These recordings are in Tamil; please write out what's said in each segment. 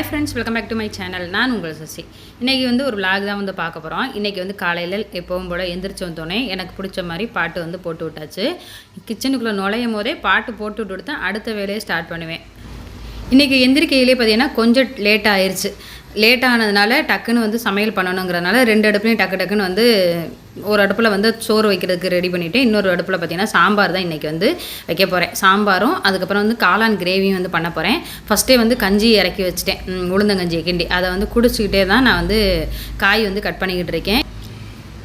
Friends welcome back to my channel நான் உங்கள் சசி. இன்றைக்கி வந்து ஒரு விளாக் தான் வந்து பார்க்க போகிறோம் இன்றைக்கி வந்து காலையில் எப்பவும் போல் எந்திரிச்சு வந்தோடனே எனக்கு பிடிச்ச மாதிரி பாட்டு வந்து போட்டு விட்டாச்சு. கிச்சனுக்குள்ளே நுழையும் போதே பாட்டு போட்டு விட்டு தான் அடுத்த வேலையை ஸ்டார்ட் பண்ணுவேன். இன்றைக்கி எந்திரிக்கையிலே பார்த்தீங்கன்னா கொஞ்சம் லேட் ஆயிடுச்சு லேட் ஆனதுனால டக்குன்னு வந்து சமையல் பண்ணணுங்கிறதுனால ரெண்டு அடுப்புலையும் டக்கு டக்குன்னு வந்து ஒரு அடுப்பில் வந்து சோறு வைக்கிறதுக்கு ரெடி பண்ணிவிட்டு இன்னொரு அடுப்பில் பார்த்தீங்கன்னா சாம்பார் தான் இன்றைக்கி வந்து வைக்க போகிறேன் சாம்பாரும் அதுக்கப்புறம் வந்து காளான் கிரேவியும் வந்து பண்ண போகிறேன் ஃபஸ்ட்டே வந்து கஞ்சி இறக்கி வச்சுட்டேன். உளுந்தங்கஞ்சியை கிண்டி. அதை வந்து குடிச்சிக்கிட்டே தான் நான் வந்து காய் வந்து கட் பண்ணிக்கிட்டு இருக்கேன்.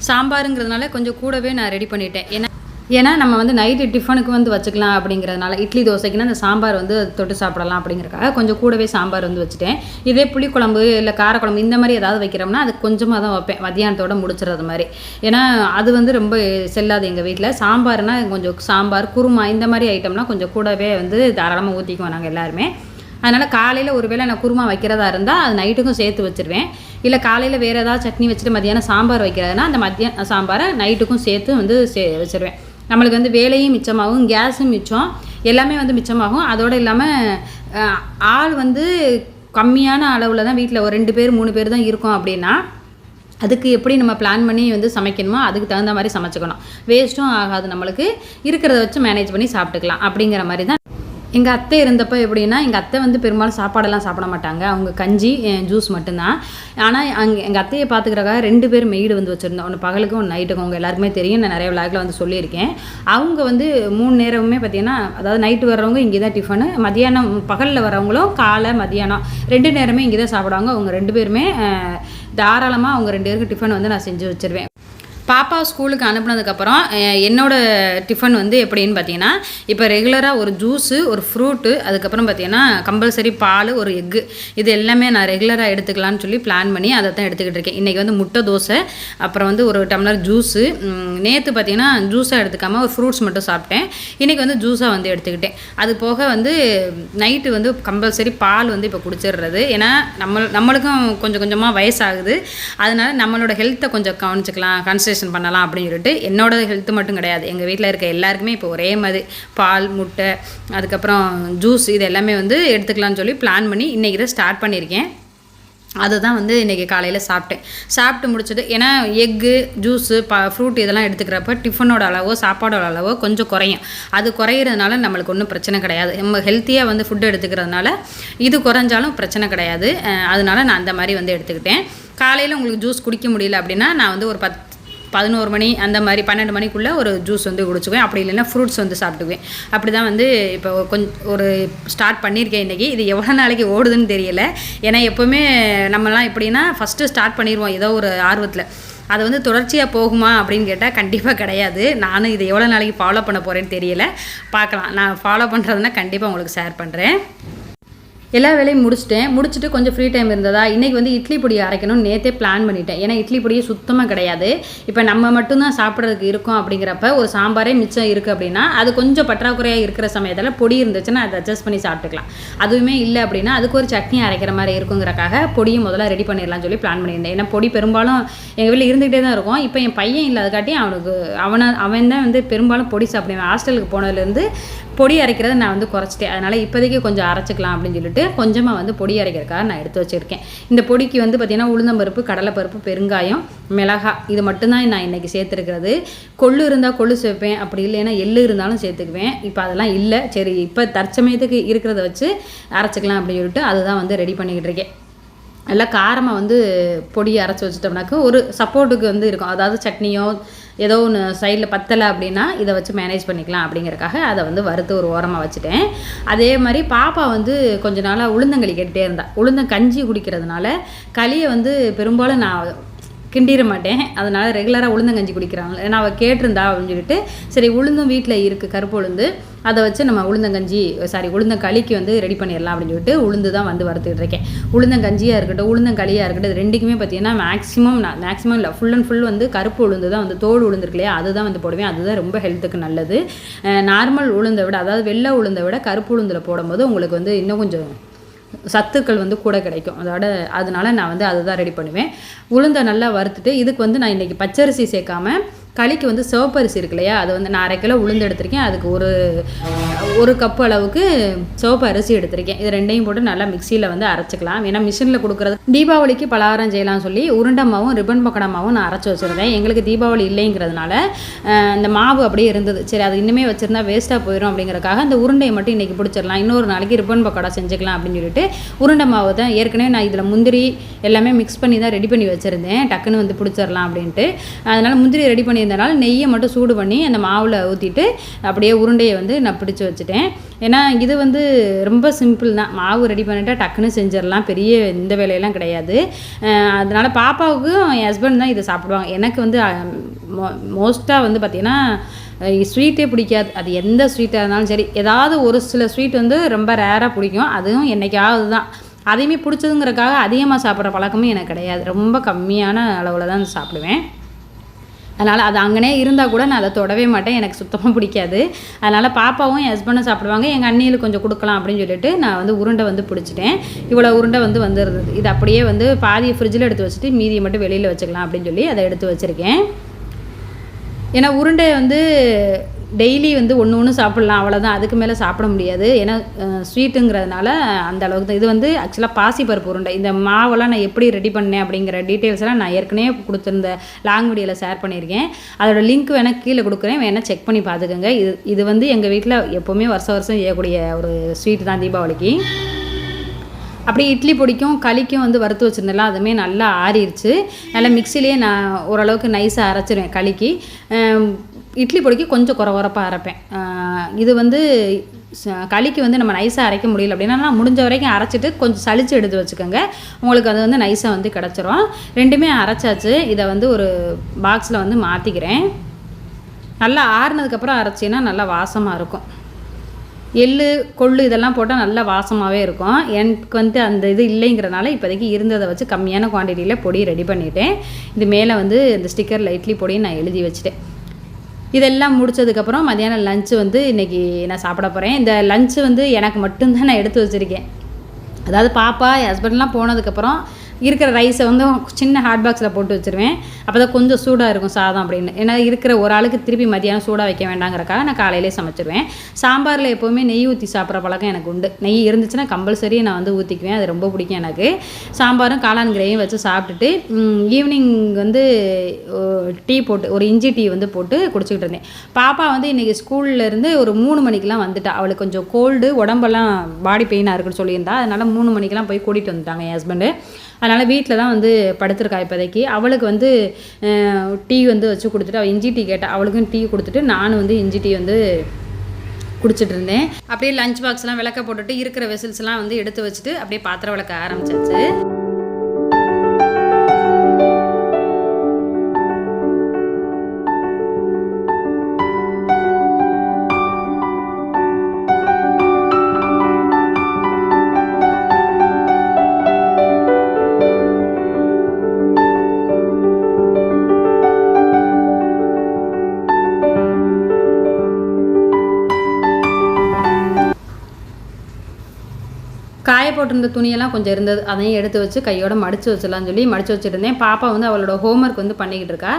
சாம்பாருங்கிறதுனால கொஞ்சம் கூடவே நான் ரெடி பண்ணிட்டேன். ஏன்னா ஏன்னா நம்ம வந்து நைட்டு டிஃபனுக்கு வந்து வச்சுக்கலாம் அப்படிங்கிறதுனால இட்லி தோசைக்குன்னா அந்த சாம்பார் வந்து தொட்டு சாப்பிடலாம் அப்படிங்கிறக்காக கொஞ்சம் கூடவே சாம்பார் வந்து வச்சுட்டேன். இதே புளிக்குழம்பு இல்லை காரக்குழம்பு இந்த மாதிரி ஏதாவது வைக்கிறோம்னா அது கொஞ்சமாக தான் வைப்பேன். மத்தியானத்தோட முடிச்சிடுறது மாதிரி. ஏன்னா அது வந்து ரொம்ப செல்லாது எங்கள் வீட்டில் சாம்பார்னா கொஞ்சம் சாம்பார் குருமா இந்த மாதிரி ஐட்டம்னால் கொஞ்சம் கூடவே வந்து தாராளமாக ஊற்றிக்குவோம் நாங்கள் எல்லாருமே. அதனால் காலையில் ஒருவேளை நான் குருமா வைக்கிறதா இருந்தால் அது நைட்டுக்கும் சேர்த்து வச்சுருவேன். இல்லை காலையில் வேறு ஏதாவது சட்னி வச்சுட்டு மத்தியானம் சாம்பார் வைக்கிறதுனா அந்த மத்தியானம் சாம்பாரை நைட்டுக்கும் சேர்த்து வந்து சே வச்சுருவேன். நம்மளுக்கு வந்து வேலையும் மிச்சமாகும் கேஸும் மிச்சம் எல்லாமே வந்து மிச்சமாகும். அதோடு இல்லாமல் ஆள் வந்து கம்மியான அளவில் தான் வீட்டில் ஒரு ரெண்டு பேர் மூணு பேர் தான் இருக்கோம் அப்படின்னா அதுக்கு எப்படி நம்ம பிளான் பண்ணி வந்து சமைக்கணுமோ அதுக்கு தகுந்த மாதிரி சமைச்சுக்கணும். வேஸ்ட்டும் ஆகாது நம்மளுக்கு. இருக்கிறத வச்சு மேனேஜ் பண்ணி சாப்பிட்டுக்கலாம் அப்படிங்கிற மாதிரி தான் எங்கள் அத்தை இருந்தப்போ எப்படின்னா எங்கள் அத்தை வந்து பெரும்பாலும் சாப்பாடெல்லாம் சாப்பிட மாட்டாங்க. அவங்க கஞ்சி ஜூஸ் மட்டும்தான். ஆனால் அங்கே எங்கள் அத்தையை பார்த்துக்கிறக்காக ரெண்டு பேர் மெய்டு வந்து வச்சுருந்தோம். ஒன்று பகலுக்கும் ஒன்று நைட்டுக்கும் அவங்க எல்லாருக்குமே தெரியும். நான் நிறைய விளாகில் வந்து சொல்லியிருக்கேன். அவங்க வந்து மூணு நேரமுமே பார்த்தீங்கன்னா அதாவது நைட்டு வர்றவங்க இங்கே தான் டிஃபனு மதியானம் பகலில் வரவங்களும் காலை மதியானம் ரெண்டு நேரமே இங்கே தான் சாப்பிடுவாங்க. அவங்க ரெண்டு பேருமே தாராளமாக அவங்க ரெண்டு பேருக்கு டிஃபன் வந்து நான் செஞ்சு வச்சுருவேன். பாப்பா ஸ்கூலுக்கு அனுப்புனதுக்கப்புறம் என்னோடய என்னோட டிஃபன் வந்து எப்படின்னு பார்த்தீங்கன்னா இப்போ ரெகுலராக ஒரு ஜூஸு ஒரு ஃப்ரூட்டு அதுக்கப்புறம் பார்த்தீங்கன்னா கம்பல்சரி பால் ஒரு எக்கு இது எல்லாமே நான் ரெகுலராக எடுத்துக்கலாம்னு சொல்லி பிளான் பண்ணி அதை தான் எடுத்துக்கிட்டு இருக்கேன். இன்றைக்கி வந்து முட்டை தோசை அப்புறம் வந்து ஒரு டம்ளர் ஜூஸு நேற்று பார்த்தீங்கன்னா ஜூஸாக எடுத்துக்காமல் ஒரு ஃப்ரூட்ஸ் மட்டும் சாப்பிட்டேன். இன்றைக்கி வந்து ஜூஸாக வந்து எடுத்துக்கிட்டேன். அது போக வந்து நைட்டு வந்து கம்பல்சரி பால் வந்து இப்போ குடிச்சிடுறது. ஏன்னா நம்ம நம்மளுக்கும் கொஞ்சம் கொஞ்சமாக வயசாகுது. அதனால் நம்மளோட ஹெல்த்தை கொஞ்சம் கவனிச்சிக்கலாம். கன்சஸ் கான்சன்ட்ரேஷன் பண்ணலாம் அப்படின்னு சொல்லிட்டு என்னோட ஹெல்த் மட்டும் கிடையாது. எங்கள் வீட்டில் இருக்க எல்லாருக்குமே இப்போ ஒரே மாதிரி பால் முட்டை அதுக்கப்புறம் ஜூஸ் இது எல்லாமே வந்து எடுத்துக்கலாம்னு சொல்லி பிளான் பண்ணி இன்றைக்கி தான் ஸ்டார்ட் பண்ணியிருக்கேன் அதுதான் வந்து இன்றைக்கி காலையில் சாப்பிட்டேன். சாப்பிட்டு முடிச்சது ஏன்னா எக்கு ஜூஸு ப ஃப்ரூட் இதெல்லாம் எடுத்துக்கிறப்ப டிஃபனோட அளவோ சாப்பாடோட அளவோ கொஞ்சம் குறையும். அது குறையிறதுனால நம்மளுக்கு ஒன்றும் பிரச்சனை கிடையாது. நம்ம ஹெல்த்தியாக வந்து ஃபுட் எடுத்துக்கிறதுனால இது குறைஞ்சாலும் பிரச்சனை கிடையாது. அதனால நான் அந்த மாதிரி வந்து எடுத்துக்கிட்டேன். காலையில் உங்களுக்கு ஜூஸ் குடிக்க முடியல அப்படின்னா நான் வந்து ஒரு பத் பதினோரு மணி அந்த மாதிரி பன்னெண்டு மணிக்குள்ளே ஒரு ஜூஸ் வந்து குடிச்சுக்குவேன். அப்படி இல்லைன்னா ஃப்ரூட்ஸ் வந்து சாப்பிட்டுக்குவேன். அப்படி தான் வந்து இப்போ கொஞ்சம் ஒரு ஸ்டார்ட் பண்ணியிருக்கேன் இன்றைக்கி இது எவ்வளோ நாளைக்கு ஓடுதுன்னு தெரியல. ஏன்னா எப்போவுமே நம்மலாம் எப்படின்னா ஃபஸ்ட்டு ஸ்டார்ட் பண்ணிடுவோம் ஏதோ ஒரு ஆர்வத்தில். அது வந்து தொடர்ச்சியாக போகுமா அப்படின்னு கேட்டால் கண்டிப்பாக கிடையாது. நானும் இது எவ்வளோ நாளைக்கு ஃபாலோ பண்ண போகிறேன்னு தெரியல. பார்க்கலாம். நான் ஃபாலோ பண்ணுறதுனா கண்டிப்பாக உங்களுக்கு ஷேர் பண்ணுறேன் எல்லா வேலையும் முடிச்சிட்டேன். முடிச்சுட்டு கொஞ்சம் ஃப்ரீ டைம் இருந்ததா? இன்றைக்கி வந்து இட்லி பொடி அரைக்கணும்னு நேற்றே பிளான் பண்ணிட்டேன். ஏன்னா இட்லி பொடியே சுத்தமாக கிடையாது. இப்போ நம்ம மட்டும்தான் சாப்பிட்றதுக்கு இருக்கோம் அப்படிங்கிறப்ப ஒரு சாம்பாரே மிச்சம் இருக்குது அப்படின்னா அது கொஞ்சம் பற்றாக்குறையாக இருக்கிற சமயத்தில் பொடி இருந்துச்சுன்னா அதை அட்ஜஸ்ட் பண்ணி சாப்பிட்டுக்கலாம். அதுவுமே இல்லை அப்படின்னா அதுக்கு ஒரு சட்னி அரைக்கிற மாதிரி இருக்குங்கிறக்காக பொடியும் முதல்ல ரெடி பண்ணிடலாம்னு சொல்லி பிளான் பண்ணியிருந்தேன். ஏன்னா பொடி பெரும்பாலும் எங்கள் வீட்டில் இருந்துகிட்டே தான் இருக்கும். இப்போ என் பையன் இல்லாதக்காட்டி அவனுக்கு அவனை அவன் தான் வந்து பெரும்பாலும் பொடி சாப்பிடுவேன். ஹாஸ்டலுக்கு போனதுலேருந்து பொடி அரைக்கிறத நான் வந்து குறைச்சிட்டேன். அதனால் இப்போதைக்கு கொஞ்சம் அரைச்சிக்கலாம் அப்படின்னு சொல்லிட்டு கொஞ்சமாக வந்து பொடி அரைக்கிறதுக்காக நான் எடுத்து வச்சுருக்கேன். இந்த பொடிக்கு வந்து பார்த்திங்கன்னா உளுந்தம்பருப்பு கடலைப்பருப்பு பெருங்காயம் மிளகா இது மட்டும்தான் நான் இன்றைக்கி சேர்த்துருக்கிறது. கொள்ளு இருந்தால் கொள்ளு சேர்ப்பேன். அப்படி இல்லைன்னா எள்ளு இருந்தாலும் சேர்த்துக்குவேன். இப்போ அதெல்லாம் இல்லை. சரி இப்போ தற்சமயத்துக்கு இருக்கிறத வச்சு அரைச்சிக்கலாம் அப்படின்னு சொல்லிட்டு அதுதான் வந்து ரெடி பண்ணிக்கிட்டு இருக்கேன். நல்லா காரமாக வந்து பொடியை அரைச்சி வச்சுட்டோம்னாக்க ஒரு சப்போர்ட்டுக்கு வந்து இருக்கும். அதாவது சட்னியோ ஏதோ ஒன்று சைடில் பத்தலை அப்படின்னா இதை வச்சு மேனேஜ் பண்ணிக்கலாம் அப்படிங்கிறக்காக அதை வந்து வறுத்து ஒரு ஓரமாக வச்சுட்டேன். அதே மாதிரி பாப்பா வந்து கொஞ்ச நாளாக உளுந்தங்களி கேட்டுட்டே இருந்தா. உளுந்தம் கஞ்சி குடிக்கிறதுனால களியை வந்து பெரும்பாலும் நான் கிண்டிட மாட்டேன். அதனால் ரெகுலராக உளுந்தங்கஞ்சி குடிக்கிறாங்க. ஏன்னா அவள் கேட்டிருந்தா அப்படின்னு சொல்லிட்டு சரி உளுந்தும் வீட்டில் இருக்குது கருப்பு உளுந்து. அதை வச்சு நம்ம உளுந்தங்கஞ்சி சாரி உளுந்தங்களிக்கு வந்து ரெடி பண்ணிடலாம் அப்படின்னு சொல்லிட்டு உளுந்து தான் வந்து வறுத்துக்கிட்டு இருக்கேன். உளுந்தங்கஞ்சியாக இருக்கட்டும் உளுந்தங்களியாக இருக்கட்டும் இது ரெண்டுக்குமே பார்த்தீங்கன்னா மேக்ஸிமம் நான் மேக்ஸிமம் இல்லை ஃபுல் அண்ட் ஃபுல் வந்து கருப்பு உளுந்து தான் வந்து தோல் உளுந்துருக்கு இல்லையா அதுதான் வந்து போடுவேன். அதுதான் ரொம்ப ஹெல்த்துக்கு நல்லது. நார்மல் உளுந்தை விட அதாவது வெள்ளை உளுந்தை விட கருப்பு உளுந்தில் போடும்போது உங்களுக்கு வந்து இன்னும் கொஞ்சம் சத்துக்கள் வந்து கூட கிடைக்கும். அதோட அதனால நான் வந்து அதுதான் ரெடி பண்ணுவேன். உளுந்தை நல்லா வறுத்துட்டு இதுக்கு வந்து நான் இன்றைக்கி பச்சரிசி சேர்க்காம களிக்கு வந்து சிவப்பரிசி இருக்கு இல்லையா அது வந்து நான் அரை கிலோ உளுந்து எடுத்திருக்கேன். அதுக்கு ஒரு ஒரு கப் அளவுக்கு சிவப்பு அரிசி எடுத்திருக்கேன். இது ரெண்டையும் போட்டு நல்லா மிக்சியில் வந்து அரைச்சிக்கலாம். ஏன்னா மிஷினில் கொடுக்குறது தீபாவளிக்கு பலகாரம் செய்யலாம் சொல்லி உருண்டை மாவும் ரிப்பன் பக்கடா மாவும் நான் அரைச்சி வச்சுருந்தேன். எங்களுக்கு தீபாவளி இல்லைங்கிறதுனால இந்த மாவு அப்படியே இருந்தது. சரி அது இன்னுமே வச்சுருந்தா வேஸ்ட்டாக போயிடும் அப்படிங்கிறக்காக அந்த உருண்டையை மட்டும் இன்றைக்கி பிடிச்சிடலாம். இன்னொரு நாளைக்கு ரிப்பன் பக்கோடா செஞ்சுக்கலாம் அப்படின்னு சொல்லிட்டு உருண்டை மாவு தான் ஏற்கனவே நான் இதில் முந்திரி எல்லாமே மிக்ஸ் பண்ணி தான் ரெடி பண்ணி வச்சுருந்தேன். டக்குன்னு வந்து பிடிச்சிடலாம் அப்படின்ட்டு. அதனால் முந்திரி ரெடி பண்ணி பண்ணியிருந்தனால நெய்யை மட்டும் சூடு பண்ணி அந்த மாவில் ஊற்றிட்டு அப்படியே உருண்டையை வந்து நான் பிடிச்சி வச்சுட்டேன். ஏன்னா இது வந்து ரொம்ப சிம்பிள் தான். மாவு ரெடி பண்ணிட்டா டக்குன்னு செஞ்சிடலாம். பெரிய இந்த வேலையெல்லாம் கிடையாது. அதனால் பாப்பாவுக்கும் என் ஹஸ்பண்ட் தான் இதை சாப்பிடுவாங்க. எனக்கு வந்து மோஸ்ட்டாக வந்து பார்த்திங்கன்னா ஸ்வீட்டே பிடிக்காது. அது எந்த ஸ்வீட்டாக இருந்தாலும் சரி. ஏதாவது ஒரு சில ஸ்வீட் வந்து ரொம்ப ரேராக பிடிக்கும். அதுவும் என்னைக்காவது தான். அதையுமே பிடிச்சதுங்கிறக்காக அதிகமாக சாப்பிட்ற பழக்கமும் எனக்கு கிடையாது. ரொம்ப கம்மியான அளவில் தான் சாப்பிடுவேன். அதனால் அது அங்கனே இருந்தால் கூட நான் அதை தொடவே மாட்டேன். எனக்கு சுத்தமாக பிடிக்காது. அதனால் பாப்பாவும் என் ஹஸ்பண்டும் சாப்பிடுவாங்க. எங்கள் அண்ணியில் கொஞ்சம் கொடுக்கலாம் அப்படின்னு சொல்லிட்டு நான் வந்து உருண்டை வந்து பிடிச்சிட்டேன். இவ்வளோ உருண்டை வந்து வந்துடுது இது அப்படியே வந்து பாதியை ஃப்ரிட்ஜில் எடுத்து வச்சுட்டு மீதியை மட்டும் வெளியில் வச்சுக்கலாம் அப்படின்னு சொல்லி அதை எடுத்து வச்சுருக்கேன். ஏன்னா உருண்டை வந்து டெய்லி வந்து ஒன்று ஒன்று சாப்பிட்லாம் அவ்வளோதான் அதுக்கு மேலே சாப்பிட முடியாது. ஏன்னா ஸ்வீட்டுங்கிறதுனால அந்த அளவுக்கு தான். இது வந்து ஆக்சுவலாக பாசிப்பருப்பு உருண்டை. இந்த மாவெல்லாம் நான் எப்படி ரெடி பண்ணேன் அப்படிங்கிற டீட்டெயில்ஸ்லாம் நான் ஏற்கனவே கொடுத்துருந்த லாங் வீடியோவில் ஷேர் பண்ணியிருக்கேன். அதோட லிங்க் வேணால் கீழே கொடுக்குறேன். வேணால் செக் பண்ணி பார்த்துக்கோங்க. இது இது வந்து எங்கள் வீட்டில் எப்போவுமே வருஷம் வருஷம் செய்யக்கூடிய ஒரு ஸ்வீட் தான் தீபாவளிக்கு. அப்படியே இட்லி பொடிக்கும் களிக்கும் வந்து வறுத்து வச்சுருந்தேன்ல அதுவுமே நல்லா ஆறிடுச்சு நல்லா மிக்சிலேயே நான் ஓரளவுக்கு நைஸாக அரைச்சிருவேன் களிக்கு. இட்லி பொடிக்கு கொஞ்சம் குறை குறைப்பாக அரைப்பேன் இது வந்து களிக்கு வந்து நம்ம நைஸாக அரைக்க முடியல அப்படின்னா நான் முடிஞ்ச வரைக்கும் அரைச்சிட்டு கொஞ்சம் சளிச்சு எடுத்து வச்சுக்கோங்க. உங்களுக்கு அது வந்து நைஸாக வந்து கிடச்சிரும். ரெண்டுமே அரைச்சாச்சு. இதை வந்து ஒரு பாக்ஸில் வந்து மாற்றிக்கிறேன் நல்லா ஆறுனதுக்கப்புறம் அரைச்சின்னா நல்லா வாசமாக இருக்கும். எள்ளு கொள்ளு இதெல்லாம் போட்டால் நல்லா வாசமாகவே இருக்கும். எனக்கு வந்து அந்த இது இல்லைங்கிறனால இப்போதைக்கு இருந்ததை வச்சு கம்மியான குவான்டிட்டியில் பொடி ரெடி பண்ணிட்டேன். இது மேலே வந்து இந்த ஸ்டிக்கரில் இட்லி பொடியும் நான் எழுதி வச்சுட்டேன். இதெல்லாம் முடிச்சதுக்கப்புறம் மதியானம் லஞ்சு வந்து இன்றைக்கி நான் சாப்பிட போகிறேன் இந்த லஞ்சு வந்து எனக்கு மட்டும்தான் நான் எடுத்து வச்சுருக்கேன். அதாவது பாப்பா என் ஹஸ்பண்ட்லாம் போனதுக்கப்புறம் இருக்கிற ரைஸை வந்து சின்ன ஹாட் பாக்ஸில் போட்டு வச்சுருவேன். அப்போ தான் கொஞ்சம் சூடாக இருக்கும் சாதம் அப்படின்னு. ஏன்னா இருக்கிற ஒரு ஆளுக்கு திருப்பி மதியானம் சூடாக வைக்க வேண்டாங்கிறக்காக நான் காலையிலே சமைச்சிருவேன். சாம்பாரில் எப்போவுமே நெய் ஊற்றி சாப்பிட்ற பழக்கம் எனக்கு உண்டு. நெய் இருந்துச்சுன்னா கம்பல்சரி நான் வந்து ஊற்றிக்குவேன் அது ரொம்ப பிடிக்கும் எனக்கு. சாம்பாரும் காளான் கிரேவியும் வச்சு சாப்பிட்டுட்டு ஈவினிங் வந்து டீ போட்டு ஒரு இஞ்சி டீ வந்து போட்டு குடிச்சிக்கிட்டு இருந்தேன். பாப்பா வந்து இன்றைக்கி ஸ்கூல்லேருந்து ஒரு மூணு மணிக்கெலாம் வந்துட்டா. அவளுக்கு கொஞ்சம் கோல்டு உடம்பெல்லாம் பாடி பெயினாக இருக்குன்னு சொல்லியிருந்தா. அதனால் மூணு மணிக்கெலாம் போய் கூட்டிகிட்டு வந்துட்டாங்க என் ஹஸ்பண்டு அதனால் வீட்டில் தான் வந்து படுத்திருக்கா இப்போதைக்கு. அவளுக்கு வந்து டீ வந்து வச்சு கொடுத்துட்டு அவள் இஞ்சி டீ கேட்டால் அவளுக்கும் டீ கொடுத்துட்டு நானும் வந்து இஞ்சி டீ வந்து குடிச்சிட்டு இருந்தேன். அப்படியே லஞ்ச் பாக்ஸ்லாம் விளக்க போட்டுட்டு இருக்கிற வெசல்ஸ்லாம் வந்து எடுத்து வச்சுட்டு அப்படியே பாத்திரம் விளக்க ஆரம்பிச்சிச்சு. காய போட்டிருந்த துணியெல்லாம் கொஞ்சம் இருந்தது. அதையும் எடுத்து வச்சு கையோட மடித்து வச்சிடலாம்னு சொல்லி மடித்து வச்சுருந்தேன். பாப்பா வந்து அவளோட ஹோம்ஒர்க் வந்து பண்ணிக்கிட்டு இருக்கா.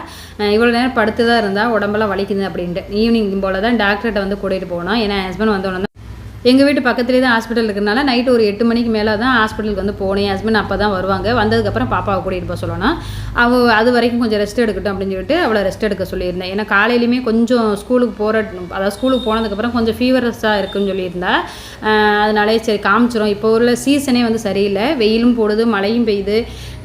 இவ்வளோ நேரம் படுத்து தான் இருந்தால் உடம்பெல்லாம் வலிக்குது அப்படின்ட்டு. ஈவினிங் போல் தான் டாக்டர்கிட்ட வந்து கூட்டிகிட்டு போனோம். ஏன்னா ஹஸ்பண்ட் வந்தோடனே எங்கள் வீட்டு பக்கத்துலேயே தான் ஹாஸ்பிட்டல் இருக்கிறனால நைட்டு ஒரு எட்டு மணிக்கு மேலே தான் ஹாஸ்பிட்டலுக்கு வந்து போனேன். என் ஹஸ்பண்ட் அப்போ தான் வருவாங்க. வந்ததுக்கப்புறம் பாப்பாவை கூட்டிகிட்டு போக சொல்லணும். அவள் அது வரைக்கும் கொஞ்சம் ரெஸ்ட் எடுக்கட்டும் அப்படின்னு சொல்லிட்டு அவளை ரெஸ்ட் எடுக்க சொல்லியிருந்தேன். ஏன்னா காலையிலையுமே கொஞ்சம் ஸ்கூலுக்கு போகிற அதாவது ஸ்கூலுக்கு போனதுக்கப்புறம் கொஞ்சம் ஃபீவரஸாக இருக்குன்னு சொல்லியிருந்தா. அதனாலே சரி காமிச்சிரும். இப்போ உள்ள சீசனே வந்து சரியில்லை. வெயிலும் போடுது மழையும் பெய்யுது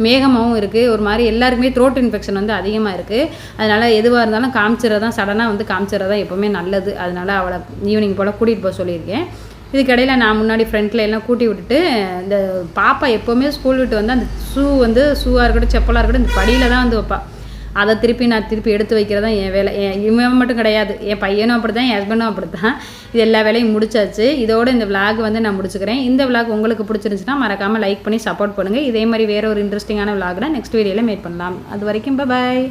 மேகமாகவும் இருக்குது ஒரு மாதிரி எல்லாருக்குமே த்ரோட் இன்ஃபெக்ஷன் வந்து அதிகமாக இருக்குது அதனால் எதுவாக இருந்தாலும் காமிச்சிடறதான் சடனாக வந்து காமிச்சிடறதான் எப்போவுமே நல்லது. அதனால் அவளை ஈவினிங் போல் கூட்டிகிட்டு போக சொல்லியிருக்கேன். இதுக்கடையில் நான் முன்னாடி ஃப்ரண்ட்டில் எல்லாம் கூட்டி விட்டுட்டு இந்த பாப்பா எப்போவுமே ஸ்கூல் விட்டு வந்து அந்த ஷூ வந்து ஷூவாக இருக்கட்டும் செப்பலாக இருக்கட்டும் இந்த படியில் தான் வந்து வைப்பா. அதை திருப்பி நான் திருப்பி எடுத்து வைக்கிறதா என் வேலை. என் இவன் மட்டும் கிடையாது. என் பையனும் அப்படி தான் என் ஹஸ்பண்டும் அப்படி தான் இது எல்லா வேலையும் முடிச்சாச்சு. இதோட இந்த விளாக் வந்து நான் முடிச்சுக்கிறேன். இந்த விளாக் உங்களுக்கு பிடிச்சிருந்துச்சுன்னா மறக்காமல் லைக் பண்ணி சப்போர்ட் பண்ணுங்கள் இதே மாதிரி வேற ஒரு இன்ட்ரெஸ்டிங்கான விளாக்னா நெக்ஸ்ட் வீடியோவில் மேட் பண்ணலாம். அது வரைக்கும் பாய்